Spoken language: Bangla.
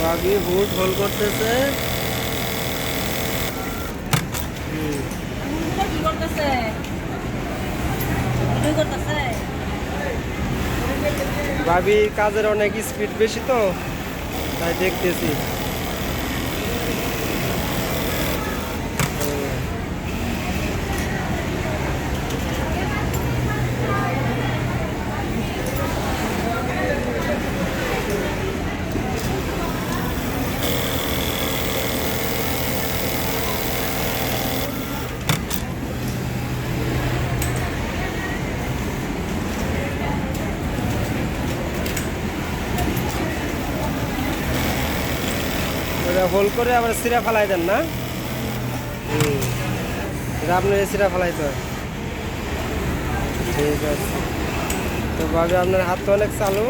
ভাবি হুট হোল করতেছে। কি করতেছে ভাবি কাজের অনেক স্পিড বেশি তো তাই দেখতেছি। হোল করে আবার সিরা ফালাই দেন না? হুম। এটা আপনার সিরা ফালাইতে হয় ঠিক আছে। তো ভাবি আপনার হাত তো অনেক চালু।